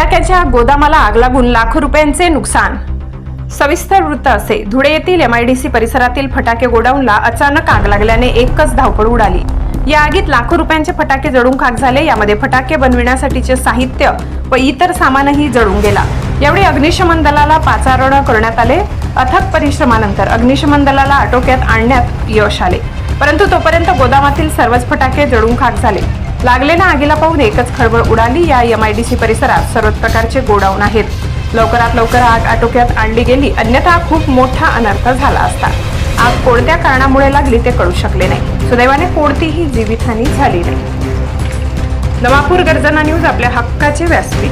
फटाक्याच्या गोदामाला आग लागून लाखो रुपयांचे नुकसान. सविस्तर वृत्त असे. धुळे येथील एमआयडीसी परिसरातील फटाके गोडाऊनला अचानक आग लागल्याने एकच धावपळ उडाली. या आगीत लाखो रुपयांचे फटाके जळून खाक झाले. यामध्ये फटाके बनविण्यासाठीचे साहित्य व इतर सामानही जळून गेला. यावेळी अग्निशमन दलाला पाचारण करण्यात आले. अथक परिश्रमानंतर अग्निशमन दलाला आटोक्यात आणण्यात यश आले. परंतु तोपर्यंत गोदामातील सर्वच फटाके जळून खाक झाले. लागलेल्या आगीला पाहून एकच खळबळ उडाली. या एमआयडीसी परिसरात सर्वच प्रकारचे गोडाऊन आहेत. लवकरात लवकर आग आटोक्यात आणली गेली. अन्यथा खूप मोठा अनर्थ झाला असता. आग कोणत्या कारणामुळे लागली ते कळू शकले नाही. सुदैवाने कोणतीही जीवितहानी झाली नाही. नवापूर गर्जना न्यूज आपल्या हक्काचे व्यासपीठ.